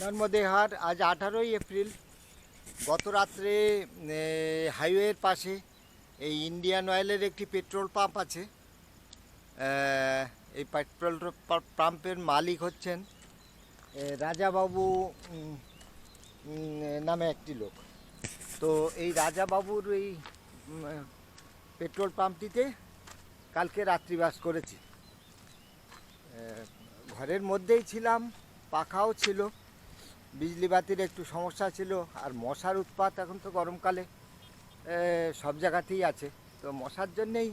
নর্মদেহার আজ আঠারোই এপ্রিল গত রাত্রে হাইওয়ের পাশে এই ইন্ডিয়ান অয়েলের একটি পেট্রোল পাম্প আছে। এই পেট্রোল পাম্পের মালিক হচ্ছেন রাজাবাবু নামে একটি লোক। তো এই রাজাবাবুর এই পেট্রোল পাম্পটিতে কালকে রাত্রিবাস করেছি। ঘরের মধ্যেই ছিলাম, পাখাও ছিল। বিজলি বাতির একটু সমস্যা ছিল, আর মশার উৎপাত এখন তো গরমকালে সব জায়গাতেই আছে। তো মশার জন্যেই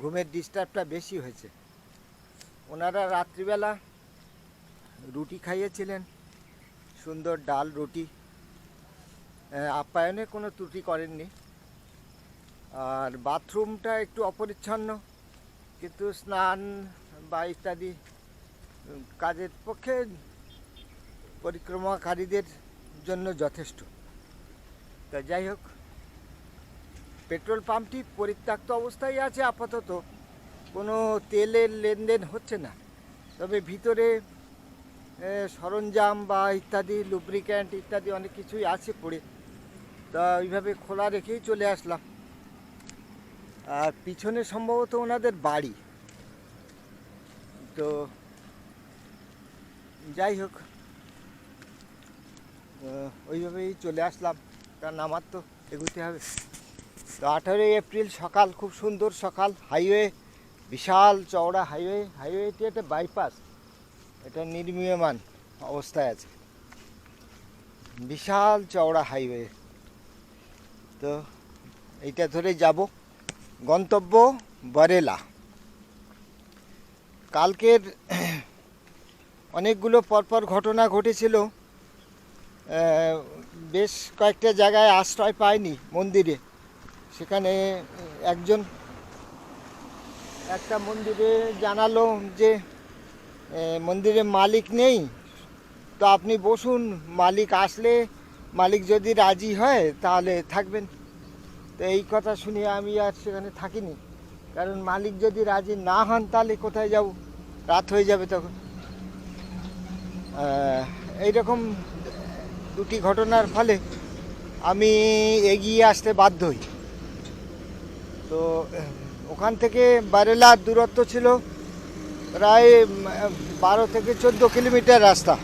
ঘুমের ডিস্টার্বটা বেশি হয়েছে। ওনারা রাত্রিবেলা রুটি খাইয়েছিলেন, সুন্দর ডাল রুটি। আপ্যায়নে কোনো ত্রুটি করেননি। আর বাথরুমটা একটু অপরিচ্ছন্ন, কিন্তু স্নান বা ইত্যাদি কাজের পক্ষে পরিক্রমাকারীদের জন্য যথেষ্ট। তা যাই হোক, পেট্রোল পাম্পটি পরিত্যক্ত অবস্থায় আছে, আপাতত কোনো তেলের লেনদেন হচ্ছে না। তবে ভিতরে সরঞ্জাম বা ইত্যাদি লুব্রিক্যান্ট ইত্যাদি অনেক কিছুই আছে পড়ে। তা ওইভাবে খোলা রেখেই চলে আসলাম। আর পিছনে সম্ভবত ওনাদের বাড়ি। তো যাই হোক ওইভাবেই চলে আসলাম। কারণ আমার তো এগুতে হবে। তো আঠারোই এপ্রিল সকাল, খুব সুন্দর সকাল। হাইওয়ে, বিশাল চওড়া হাইওয়ে। হাইওয়েটি একটা বাইপাস। এটা নির্মীয়মান অবস্থায় আছে। বিশাল চওড়া হাইওয়ে। তো এইটা ধরে যাব। গন্তব্য বরেলা। কালকের অনেকগুলো পরপর ঘটনা ঘটেছিল। বেশ কয়েকটা জায়গায় আশ্রয় পায়নি মন্দিরে। সেখানে একজন একটা মন্দিরে জানালো যে মন্দিরে মালিক নেই, তো আপনি বসুন, মালিক আসলে, মালিক যদি রাজি হয় তাহলে থাকবেন। তো এই কথা শুনে আমি আর সেখানে থাকিনি। কারণ মালিক যদি রাজি না হন তাহলে কোথায় যাব? রাত হয়ে যাবে তখন। এইরকম দুটি ঘটনার ফলে আমি এগিয়ে আসতে বাধ্য হই। তো, ওখান থেকে বারেলার দূরত্ব ছিল প্রায় বারো থেকে চোদ্দ কিলোমিটার রাস্তা।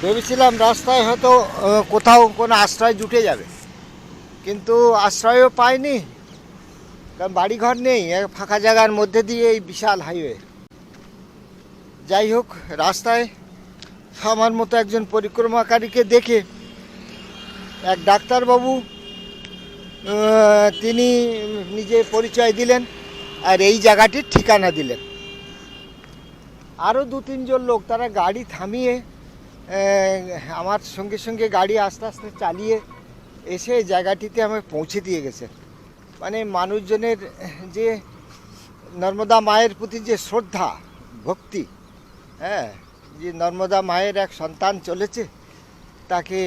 ভেবেছিলাম রাস্তায় হয়তো কোথাও কোনো আশ্রয় জুটে যাবে। কিন্তু আশ্রয়ও পাইনি, কারণ বাড়িঘর নেই ফাঁকা জায়গার মধ্যে দিয়ে এই বিশাল হাইওয়ে। যাই হোক, রাস্তায় আমার মতো একজন পরিক্রমাকারীকে দেখে এক ডাক্তারবাবু তিনি নিজে পরিচয় দিলেন আর এই জায়গাটির ঠিকানা দিলেন। আরও দু তিনজন লোক তারা গাড়ি থামিয়ে আমার সঙ্গে সঙ্গে গাড়ি আস্তে আস্তে চালিয়ে এসে জায়গাটিতে আমাকে পৌঁছে দিয়ে গেছে। মানে মানুষজনের যে নর্মদা মায়ের প্রতি যে শ্রদ্ধা, ভক্তি হ্যাঁ যে নর্মদা মায়ের এক সন্তান চলেছে, তাকে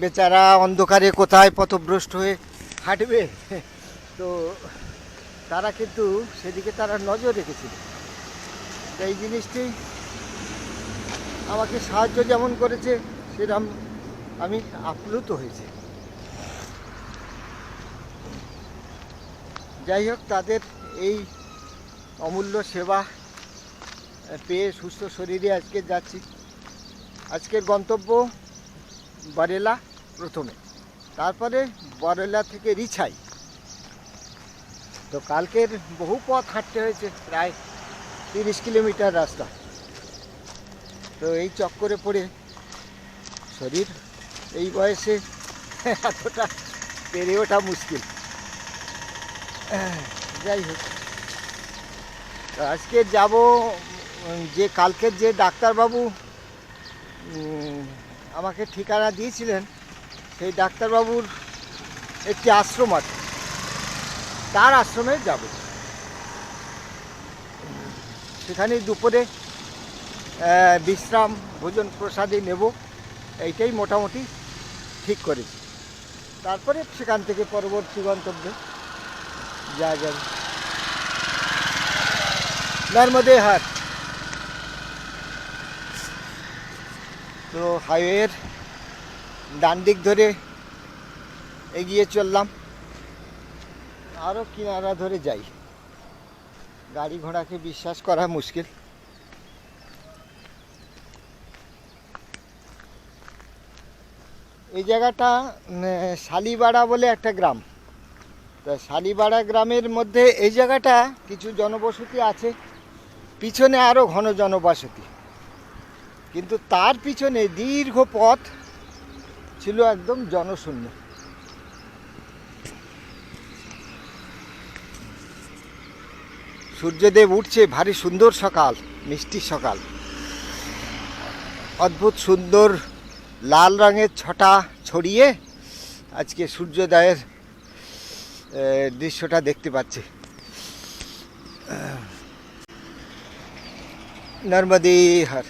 বেচারা অন্ধকারে কোথায় পথভ্রষ্ট হয়ে হাঁটবে? তো তারা কিন্তু সেদিকে তারা নজর রেখেছিল। এই জিনিসটি আমাকে সাহায্য যেমন করেছে সেরকম আমি আপ্লুত হয়েছি। যাই হোক, তাদের এই অমূল্য সেবা পেয়ে সুস্থ শরীরে আজকে যাচ্ছি। আজকের গন্তব্য বারেলা প্রথমে। তারপরে বারেলা থেকে রিছাই। তো কালকের বহু পথ হাঁটতে হয়েছে, প্রায় তিরিশ কিলোমিটার রাস্তা। তো এই চক্করে পড়ে শরীর এই বয়সে এতটা পেরে ওঠা মুশকিল। যাই হোক আজকে যাব যে কালকের যে ডাক্তারবাবু আমাকে ঠিকানা দিয়েছিলেন, সেই ডাক্তারবাবুর একটি আশ্রম আছে। তার আশ্রমে যাব। সেখানে দুপুরে বিশ্রাম, ভোজন প্রসাদে নেব। এইটাই মোটামুটি ঠিক করেছি। তারপরে সেখান থেকে পরবর্তী গন্তব্যে যা যাবে নর্মদে হাট। হাইওয়ের ডান দিক ধরে এগিয়ে চললাম। আরও কিনারা ধরে যাই। গাড়ি ঘোড়াকে বিশ্বাস করা মুশকিল। এই জায়গাটা শালিবাড়া বলে একটা গ্রাম। তা শালিবাড়া গ্রামের মধ্যে এই জায়গাটা কিছু জনবসতি আছে। পিছনে আরও ঘন জনবসতি। কিন্তু তার পিছনে দীর্ঘ পথ ছিল একদম জনশূন্য। সূর্যদেব উঠছে ভারী সুন্দর সকাল, মিষ্টি সকাল। অদ্ভুত সুন্দর লাল রঙের ছটা ছড়িয়ে আজকে সূর্যোদয়ের দৃশ্যটা দেখতে পাচ্ছি। নর্মদে হর।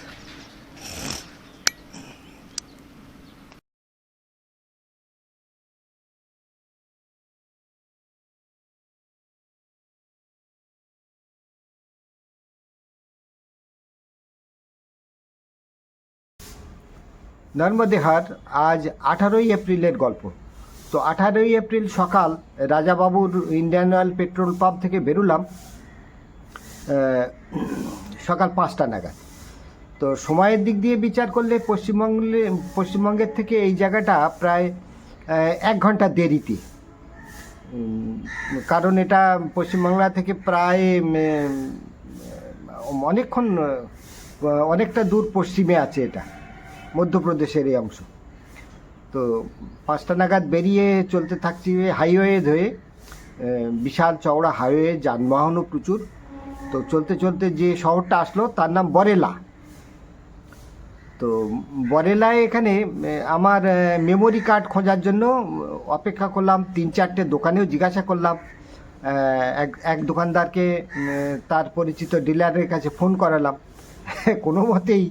নর্মদেহার আজ আঠারোই এপ্রিলের গল্প। তো আঠারোই এপ্রিল সকাল রাজাবাবুর ইন্ডিয়ান অয়েল পেট্রোল পাম্প থেকে বেরোলাম সকাল পাঁচটা নাগাদ। তো সময়ের দিক দিয়ে বিচার করলে পশ্চিমবঙ্গে, পশ্চিমবঙ্গের থেকে এই জায়গাটা প্রায় এক ঘণ্টা দেরিতে। কারণ এটা পশ্চিমবাংলা থেকে প্রায় অনেকক্ষণ অনেকটা দূর পশ্চিমে আছে এটা। মধ্যপ্রদেশের এই অংশ। তো পাঁচটা নাগাদ বেরিয়ে চলতে থাকছি হাইওয়ে ধরে বিশাল চওড়া হাইওয়ে, যানবাহনও প্রচুর। তো চলতে চলতে যে শহরটা আসলো তার নাম বরেলা। তো বরেলায় এখানে আমার মেমোরি কার্ড খোঁজার জন্য অপেক্ষা করলাম, তিন চারটে দোকানেও জিজ্ঞাসা করলাম। এক এক দোকানদারকে তার পরিচিত ডিলারের কাছে ফোন করালাম। কোনো মতেই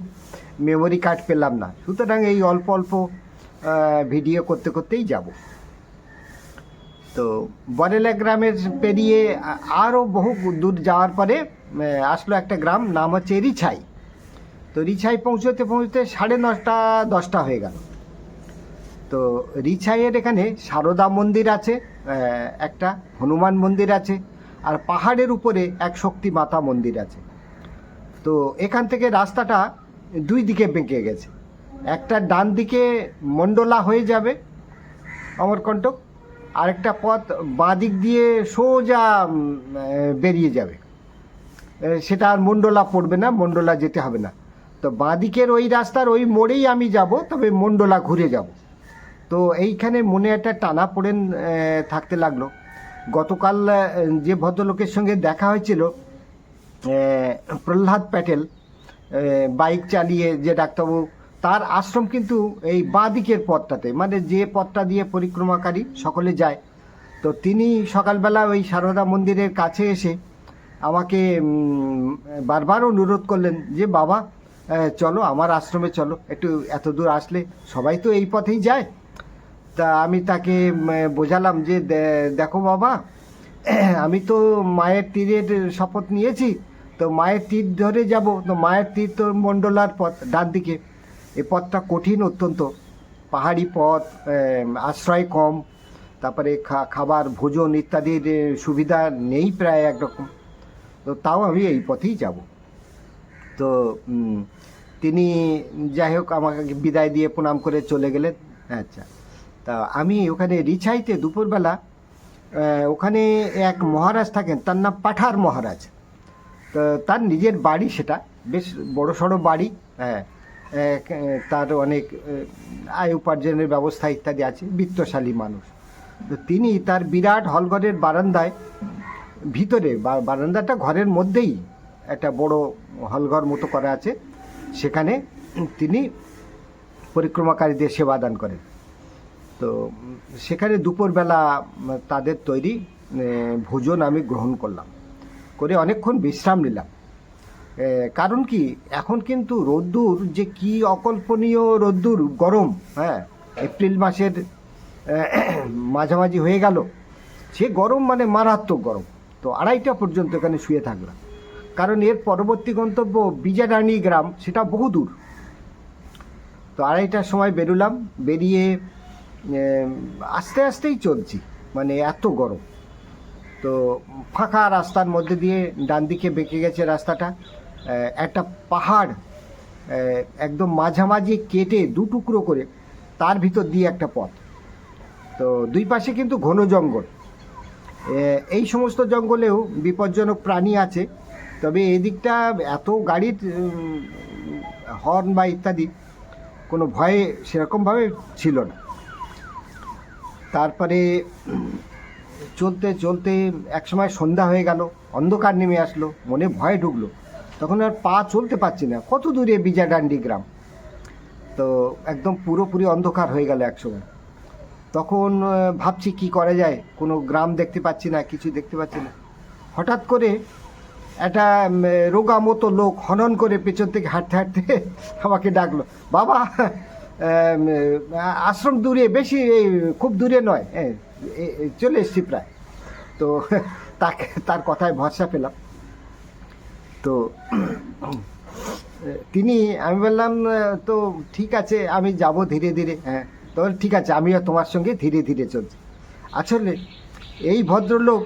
মেমোরি কার্ড পেলাম না। সুতরাং এই অল্প অল্প ভিডিও করতে করতেই যাব। তো বরেলা গ্রামের পেরিয়ে আরও বহু দূর যাওয়ার পরে আসলো একটা গ্রাম, নাম হচ্ছে রিছাই তো রিছাই পৌঁছতে পৌঁছতে সাড়ে নটা, দশটা হয়ে গেল। তো রিছাইয়ের এখানে সারদা মন্দির আছে একটা হনুমান মন্দির আছে, আর পাহাড়ের উপরে এক শক্তি মাতা মন্দির আছে। তো এখান থেকে রাস্তাটা দুই দিকে বেঁকে গেছে। একটা ডান দিকে মন্ডলা হয়ে যাবে অমরকণ্টক, আরেকটা পথ বাঁ দিক দিয়ে সোজা বেরিয়ে যাবে। সেটা আর মন্ডলা পড়বে না মন্ডলা যেতে হবে না। তো বাঁ দিকের ওই রাস্তার ওই মোড়েই আমি যাব, তবে মন্ডলা ঘুরে যাব। তো এইখানে মনে একটা টানা পড়েন থাকতে লাগল। গতকাল যে ভদ্রলোকের সঙ্গে দেখা হয়েছিল প্রহ্লাদ প্যাটেল বাইক চালিয়ে যে ডাক্তারবাবু, তার আশ্রম কিন্তু এই বাঁ দিকের পথটাতে। মানে যে পথটা দিয়ে পরিক্রমাকারী সকলে যায়। তো তিনি সকালবেলা ওই সারদা মন্দিরের কাছে এসে আমাকে বারবার অনুরোধ করলেন যে, বাবা চলো, আমার আশ্রমে চলো। একটু এত দূর আসলে সবাই তো এই পথেই যায়। তা আমি তাকে বোঝালাম যে দেখো বাবা, আমি তো মায়ের তীরের শপথ নিয়েছি। তো মায়ের তীর ধরে যাব, তো মায়ের তীর তো মণ্ডলার পথ, ডান দিকে। এই পথটা কঠিন অত্যন্ত। পাহাড়ি পথ আশ্রয় কম, তারপরে খাবার, ভোজন ইত্যাদির সুবিধা নেই প্রায় একরকম। তো তাও আমি এই পথেই যাব। তো তিনি যাই হোক আমাকে বিদায় দিয়ে প্রণাম করে চলে গেলেন। আচ্ছা তা আমি ওখানে রিছাইতে দুপুরবেলা ওখানে এক মহারাজ থাকেন, তার নাম পাঠার মহারাজ। তার নিজের বাড়ি সেটা, বেশ বড় সড়ো বাড়ি হ্যাঁ তার অনেক আয় উপার্জনের ব্যবস্থা ইত্যাদি আছে, বিত্তশালী মানুষ। তো তিনি তার বিরাট হলঘরের বারান্দায়, ভিতরে বারান্দাটা ঘরের মধ্যেই একটা বড় হলঘর মতো করা আছে। সেখানে তিনি পরিক্রমাকারীদের সেবা দান করেন। তো সেখানে দুপুরবেলা তাদের তৈরি ভোজন আমি গ্রহণ করলাম। করে অনেকক্ষণ বিশ্রাম নিলাম। কারণ কি? এখন কিন্তু রোদ্দুর যে কি অকল্পনীয় রোদ্দুর, গরম হ্যাঁ এপ্রিল মাসের মাঝামাঝি হয়ে গেল। সে গরম মানে মারাত্মক গরম। তো আড়াইটা পর্যন্ত এখানে শুয়ে থাকলাম। কারণ এর পরবর্তী গন্তব্য বিজারানি গ্রাম, সেটা বহু দূর। তো আড়াইটার সময় বেরোলাম, বেরিয়ে আস্তে আস্তেই চলছি। মানে এত গরম। তো ফাঁকা রাস্তার মধ্যে দিয়ে ডান দিকে বেঁকে গেছে রাস্তাটা। একটা পাহাড় একদম মাঝামাঝি কেটে দু টুকরো করে তার ভিতর দিয়ে একটা পথ। তো দুই পাশে কিন্তু ঘন জঙ্গল। এই সমস্ত জঙ্গলেও বিপজ্জনক প্রাণী আছে। তবে এদিকটা এত গাড়ির হর্ন বা ইত্যাদি কোনো ভয়ে সেরকমভাবে ছিল না। তারপরে চলতে চলতে একসময় সন্ধ্যা হয়ে গেল অন্ধকার নেমে আসলো মনে ভয় ঢুকলো। তখন আর পা চলতে পারছি না কত দূরে বিজাডান্ডি গ্রাম। তো একদম পুরোপুরি অন্ধকার হয়ে গেল একসময়। তখন ভাবছি কি করা যায় কোনো গ্রাম দেখতে পাচ্ছি না কিছু দেখতে পাচ্ছি না। হঠাৎ করে একটা রোগা মতো লোক হনন করে পেছন থেকে হাঁটতে হাঁটতে আমাকে ডাকলো বাবা আশ্রম দূরে বেশি খুব দূরে নয় হ্যাঁ, চলে এসছি প্রায়। তো তাকে, তার কথায় ভরসা পেলাম। তো তিনি, আমি বললাম তো ঠিক আছে, আমি যাব ধীরে ধীরে। হ্যাঁ তো ঠিক আছে, আমিও তোমার সঙ্গে ধীরে ধীরে চলছি। আসলে এই ভদ্রলোক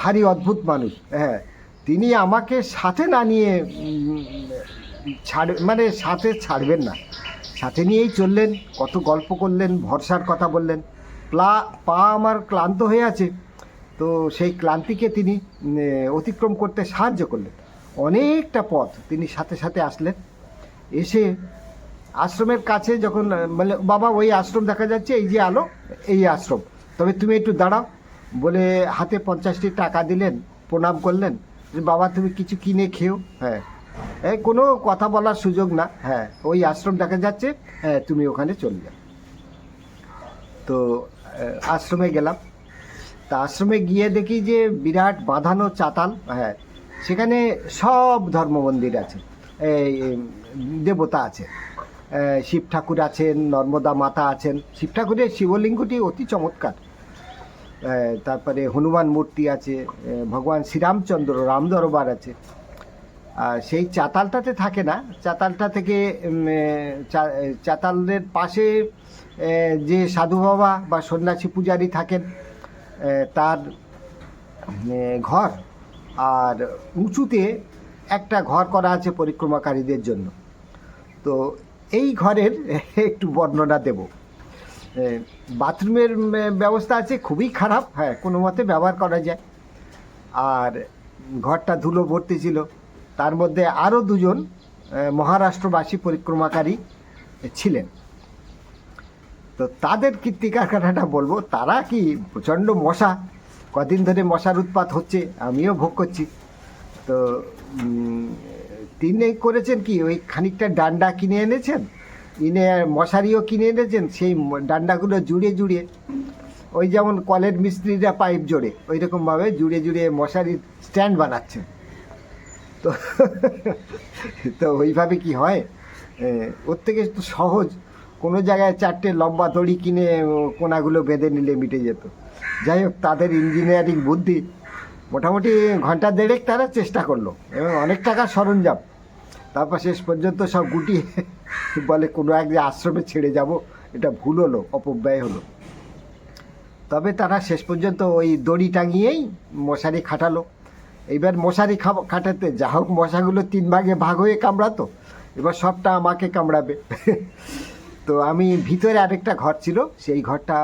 ভারী অদ্ভুত মানুষ। হ্যাঁ তিনি আমাকে সাথে না নিয়ে ছাড় মানে সাথে ছাড়বেন না। সাথে নিয়েই চললেন, কত গল্প করলেন, ভরসার কথা বললেন। প্লা, পা আমার ক্লান্ত হয়ে আছে। তো সেই ক্লান্তিকে তিনি অতিক্রম করতে সাহায্য করলেন। অনেকটা পথ তিনি সাথে সাথে আসলেন। এসে আশ্রমের কাছে যখন মানে বাবা, ওই আশ্রম দেখা যাচ্ছে, এই যে আলো, এই আশ্রম। তবে তুমি একটু দাঁড়াও। বলে হাতে পঞ্চাশটি টাকা দিলেন, প্রণাম করলেন। যে, বাবা, তুমি কিছু কিনে খেও। হ্যাঁ। এই কোনো কথা বলার সুযোগ না। হ্যাঁ ওই আশ্রম দেখা যাচ্ছে। হ্যাঁ তুমি ওখানে চলে যাও। তো আশ্রমে গেলাম। তা আশ্রমে গিয়ে দেখি যে বিরাট বাঁধানো চাতাল হ্যাঁ সেখানে সব ধর্ম মন্দির আছে, এই দেবতা আছে শিব ঠাকুর আছেন, নর্মদা মাতা আছেন। শিব ঠাকুরের শিবলিঙ্গটি অতি চমৎকার। তারপরে হনুমান মূর্তি আছে ভগবান শ্রীরামচন্দ্র, রাম দরবার আছে। আর সেই চাতালটাতে থাকে না। চাতালটা থেকে চাতালের পাশে যে সাধু বাবা বা সন্ন্যাসী পূজারী থাকেন তার ঘর। আর উঁচুতে একটা ঘর করা আছে পরিক্রমাকারীদের জন্য। তো এই ঘরের একটু বর্ণনা দেব। বাথরুমের ব্যবস্থা আছে, খুবই খারাপ। হ্যাঁ কোনো মতে ব্যবহার করা যায়। আর ঘরটা ধুলো ভর্তি ছিল। তার মধ্যে আরও দুজন মহারাষ্ট্রবাসী পরিক্রমাকারী ছিলেন। তো তাদের কীর্তিকারখানাটা বলব, তারা কি প্রচণ্ড মশা, কদিন ধরে মশার উৎপাত হচ্ছে, আমিও ভোগ করছি। তো তিনি করেছেন কি, ওই খানিকটা ডান্ডা কিনে এনেছেন, ইনে মশারিও কিনে এনেছেন, সেই ডান্ডাগুলো জুড়ে জুড়ে, ওই যেমন কলের মিস্ত্রিরা পাইপ জোড়ে ওই রকমভাবে জুড়ে জুড়ে মশারির স্ট্যান্ড বানাচ্ছেন। তো তো ওইভাবে কি হয়? ওর থেকে তো সহজ। কোনো জায়গায় চারটে লম্বা দড়ি কিনে কোনাগুলো বেঁধে নিলে মিটে যেত। যাই হোক, তাদের ইঞ্জিনিয়ারিং বুদ্ধি মোটামুটি ঘণ্টা দেড়েক তারা চেষ্টা করল এবং অনেক টাকার সরঞ্জাম। তারপর শেষ পর্যন্ত সব গুটিয়ে বলে, কোনো এক যে আশ্রমে ছেড়ে যাব, এটা ভুল হলো, অপব্যয় হলো। তবে তারা শেষ পর্যন্ত ওই দড়ি টাঙিয়েই মশারি খাটালো। এইবার মশারি খাটাতে যা হোক, মশাগুলো তিন ভাগে ভাগ হয়ে কামড়াতো। এবার সবটা আমাকে কামড়াবে। তো আমি ভিতরে আরেকটা ঘর ছিল, সেই ঘরটা,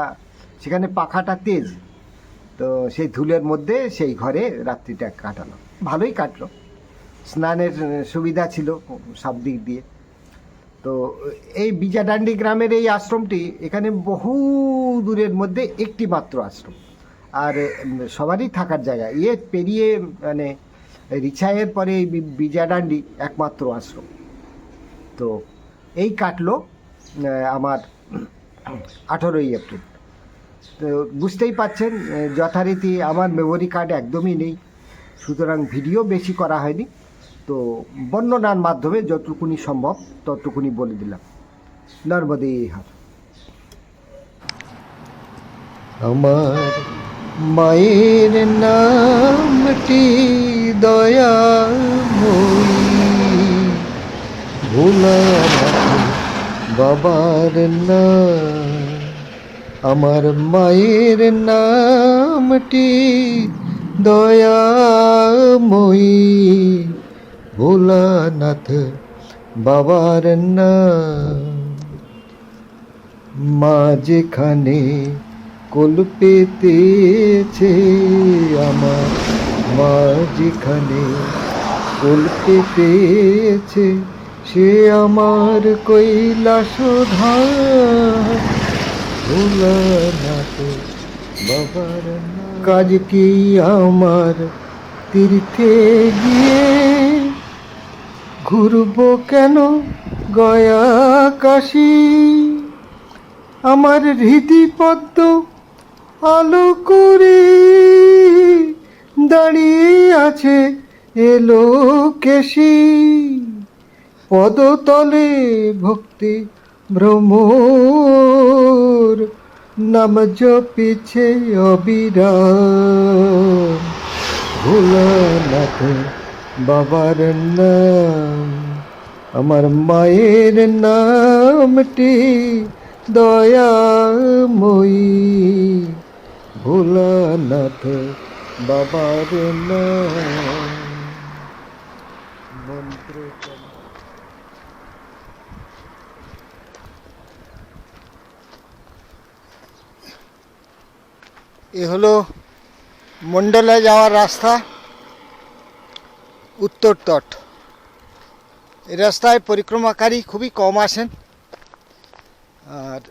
সেখানে পাখাটা তেজ। তো সেই ধুলের মধ্যে সেই ঘরে রাত্রিটা কাটালো। ভালোই কাটলো। স্নানের সুবিধা ছিল সব দিক দিয়ে। তো এই বিজাডান্ডি গ্রামের এই আশ্রমটি, এখানে বহু দূরের মধ্যে একটি মাত্র আশ্রম। আর সবারই থাকার জায়গা। ইয়ে পেরিয়ে মানে রিছাইয়ের পরে এই বিজাডান্ডি একমাত্র আশ্রম। তো এই কাটলো আমার আঠেরোই এপ্রিল। তো বুঝতেই পাচ্ছেন যথারীতি আমার মেমোরি কার্ড একদমই নেই। সুতরাং ভিডিও বেশি করা হয়নি। তো বর্ণনার মাধ্যমে যতটুকুনি সম্ভব, ততটুকুনি বলে দিলাম। নর্মদে হার আমার মায়ের নামটি দয়া ভোলা বাবার নাম। আমার মায়ের নামটি দয়াময়ী। ভোলানাথ, বাবার নাম। মা যেখানে কোল পেতেছে আমার মা যেখানে কোল পেতেছে সে আমার কৈলাস ভোলানাথ বাবার। কাজ কি আমার তীর্থে গিয়ে ঘুরবো কেন গয়া কাশী আমার হৃদি পদ্ম আলো করে দাঁড়িয়ে আছে এলো কেশি পদতলে ভক্তি ভ্রমর, নাম জপিছে অবিরাম। ভোলানাথ বাবার নাম, আমার মায়ের নামটি দয়াময়ী। ভোলানাথ বাবার মন্ত্র এ হলো মন্ডলে যাওয়ার রাস্তা, উত্তর তট। এই রাস্তায় পরিক্রমাকারী খুবই কম আসেন আর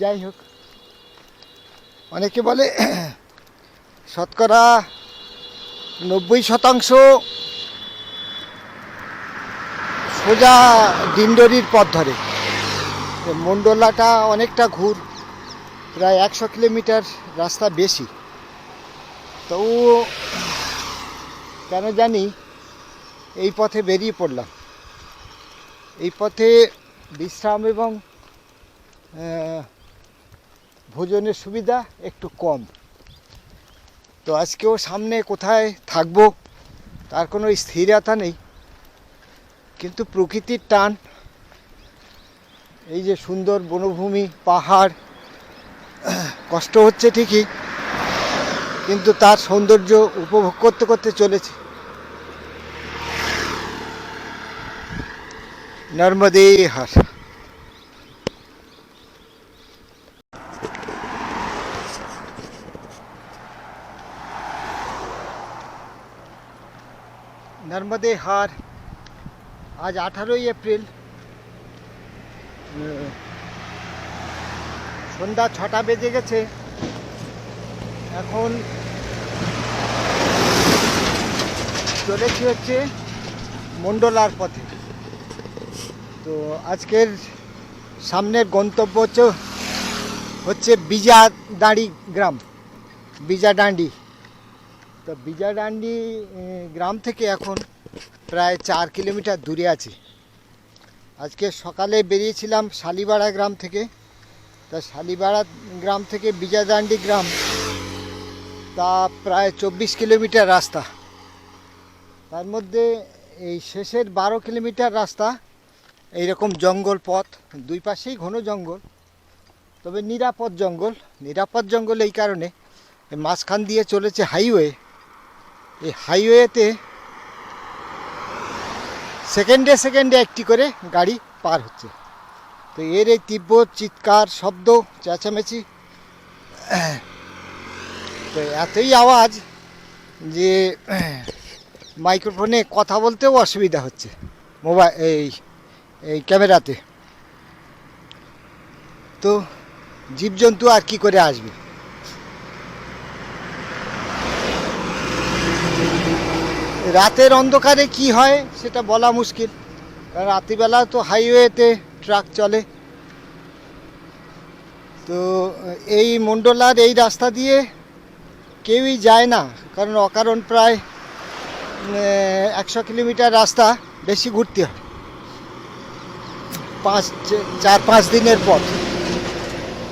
যাই হোক অনেকে বলে শতকরা নব্বই শতাংশ সোজা ডিন্ডরির পথ ধরে। মন্ডলাটা অনেকটা ঘুর, প্রায় একশো কিলোমিটার রাস্তা বেশি। তবু কেন জানি এই পথে বেরিয়ে পড়লাম। এই পথে বিশ্রাম এবং ভোজনের সুবিধা একটু কম। তো আজকেও সামনে কোথায় থাকব, তার কোনো স্থিরতা নেই। কিন্তু প্রকৃতির টান, এই যে সুন্দর বনভূমি, পাহাড়, কষ্ট হচ্ছে ঠিকই, কিন্তু তার সৌন্দর্য উপভোগ করতে করতে চলেছে। নর্মদে হার নর্মদে হার আজ আঠারোই এপ্রিল সন্ধ্যা ছটা বেজে গেছে। এখন চলেছি হচ্ছে মন্ডলার পথে। তো আজকের সামনের গন্তব্য হচ্ছে হচ্ছে বিজাদাঁড়ি গ্রাম, বিজাডান্ডি। তো বিজাডান্ডি গ্রাম থেকে এখন প্রায় চার কিলোমিটার দূরে আছে। আজকে সকালে বেরিয়েছিলাম শালিবাড়া গ্রাম থেকে। তা শালিবাড়া গ্রাম থেকে বিজাদান্ডি গ্রাম, তা প্রায় চব্বিশ কিলোমিটার রাস্তা। তার মধ্যে এই শেষের বারো কিলোমিটার রাস্তা এইরকম জঙ্গল পথ, দুই পাশেই ঘন জঙ্গল, তবে নিরাপদ জঙ্গল। নিরাপদ জঙ্গল এই কারণে মাঝখান দিয়ে চলেছে হাইওয়ে। এই হাইওয়েতে সেকেন্ডে সেকেন্ডে একটি করে গাড়ি পার হচ্ছে। তো এর এই তীব্র চিৎকার, শব্দ, চেঁচামেচি, তো এতই আওয়াজ যে মাইক্রোফোনে কথা বলতেও অসুবিধা হচ্ছে মোবাইল এই এই ক্যামেরাতে। তো জীবজন্তু আর কি করে আসবে? রাতের অন্ধকারে কি হয় সেটা বলা মুশকিল। কারণ রাত্রিবেলা তো হাইওয়েতে ট্রাক চলে। তো এই মন্ডলার এই রাস্তা দিয়ে কেউই যায় না। কারণ অকারণ প্রায় একশো কিলোমিটার রাস্তা বেশি ঘুরতে হয়। পাঁচ, চার, পাঁচ দিনের পর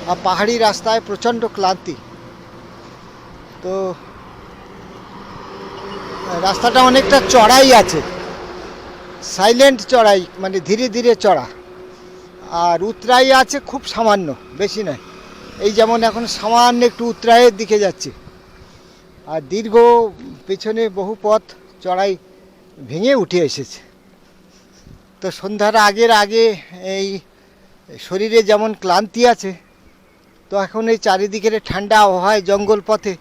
আর পাহাড়ি রাস্তায় প্রচণ্ড ক্লান্তি। তো রাস্তাটা অনেকটা চড়াই আছে। সাইলেন্ট চড়াই মানে ধীরে ধীরে চড়া। আর উতরাই আছে খুব সামান্য, বেশি নয়। এই যেমন এখন সামান্য একটু উতরাইয়ের দিকে যাচ্ছে। আর দীর্ঘ পেছনে বহু পথ চড়াই ভেঙে উঠে এসেছে। তো সন্ধ্যার আগের আগে এই শরীরে যেমন ক্লান্তি আছে, তো এখন এই চারিদিকের ঠান্ডা আবহাওয়ায় জঙ্গল পথে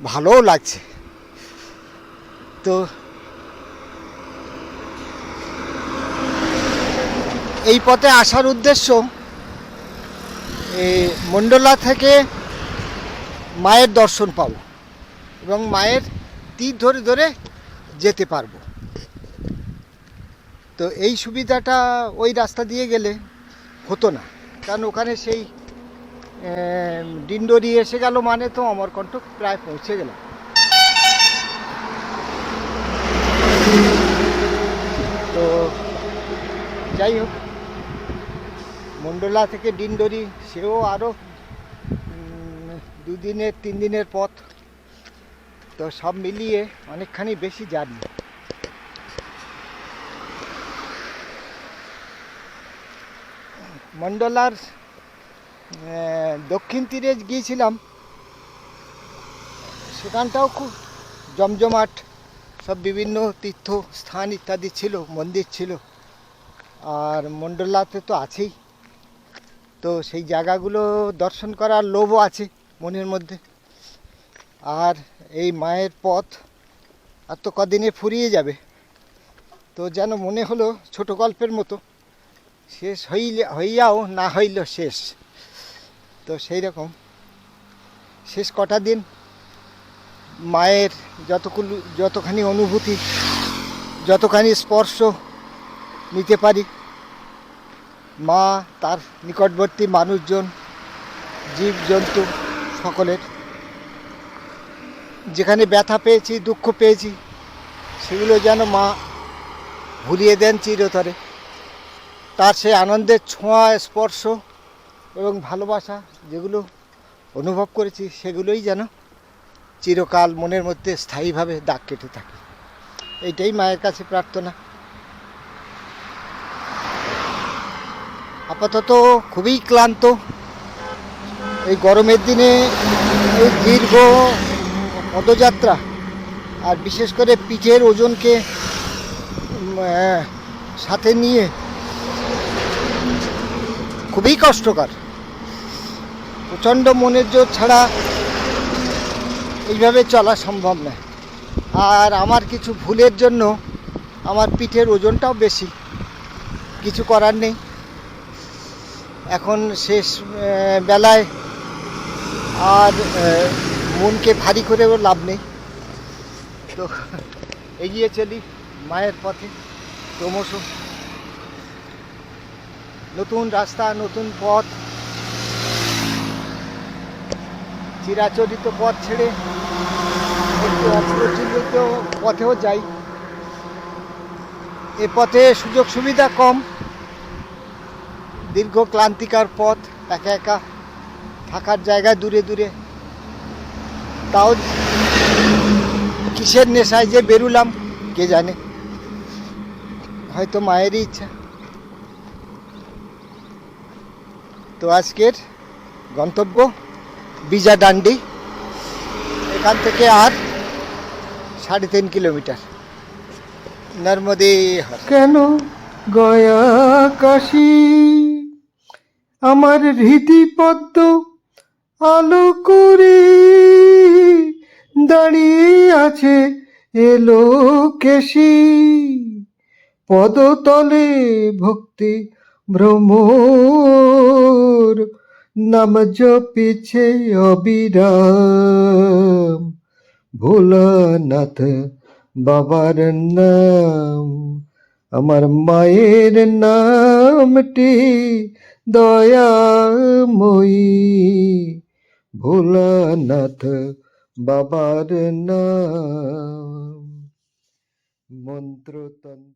ভালোও লাগছে। তো এই পথে আসার উদ্দেশ্য এই মণ্ডলা থেকে মায়ের দর্শন পাবো এবং মায়ের তীর ধরে ধরে যেতে পারব। তো এই সুবিধাটা ওই রাস্তা দিয়ে গেলে হতো না। কারণ ওখানে সেই ডিন্ডোরি এসে গেল মানে তো অমরকণ্টক প্রায় পৌঁছে গেলাম। তো যাই হোক, মন্ডলা থেকে ডিন্ডোরি, সেও আরও দুদিনের তিন দিনের পথ। তো সব মিলিয়ে অনেকখানি বেশি জার্নি। মন্ডলার দক্ষিণ তীরে গিয়েছিলাম। সেখানটাও খুব জমজমাট। সব বিভিন্ন তীর্থ স্থান ইত্যাদি ছিল, মন্দির ছিল। আর মন্ডলাতে তো আছেই। তো সেই জায়গাগুলো দর্শন করার লোভও আছে মনের মধ্যে। আর এই মায়ের পথ আর তো কদিনে ফুরিয়ে যাবে। তো যেন মনে হলো ছোট গল্পের মতো। শেষ হইলে, হইয়াও না হইল শেষ। তো সেই রকম। শেষ কটা দিন মায়ের যতগুলো যতখানি অনুভূতি, যতখানি স্পর্শ নিতে পারি, মা তার নিকটবর্তী মানুষজন, জীবজন্তু সকলের। যেখানে ব্যথা পেয়েছি, দুঃখ পেয়েছি, সেগুলো যেন মা ভুলিয়ে দেন চিরতরে। তার সেই আনন্দের ছোঁয়া, স্পর্শ এবং ভালোবাসা যেগুলো অনুভব করেছি, সেগুলোই যেন চিরকাল মনের মধ্যে স্থায়ীভাবে দাগ কেটে থাকে। এইটাই মায়ের কাছে প্রার্থনা। আপাতত খুবই ক্লান্ত। এই গরমের দিনে এই দীর্ঘ পদযাত্রা আর বিশেষ করে পিঠের ওজনকে সাথে নিয়ে খুবই কষ্টকর। প্রচণ্ড মনের জোর ছাড়া এইভাবে চলা সম্ভব নয়। আর আমার কিছু ভুলের জন্য আমার পিঠের ওজনটাও বেশি। কিছু করার নেই। এখন শেষ বেলায় আর মনকে ভারী করেও লাভ নেই। তো এগিয়ে চলি মায়ের পথে ক্রমশ। নতুন রাস্তা, নতুন পথ চিরাচরিত পথ ছেড়ে একটু অপ্রচলিত পথেও যাই। এ পথে সুযোগ সুবিধা কম। দীর্ঘ ক্লান্তিকার পথ, একা একা থাকার জায়গা দূরে দূরে। তাও কিসের নেশায় যে বেরুলাম, কে জানে? হয়তো মায়েরই ইচ্ছা। তো আজকের গন্তব্য বিজা ডান্ডি। এখান থেকে আর সাড়ে তিন কিলোমিটার। নর্মদে কেন গয়া কাশি? আমার হৃদি পদ্ম আলো করে দাঁড়িয়ে আছে এলো কেশি পদতলে ভক্তি ভ্রমর নাম জপিছে অবিরাম। ভোলানাথ বাবার নাম আমার মায়ের নামটি দয়াময়ী। ভোলানাথ বাবার নাম মন্ত্রতন্ত্র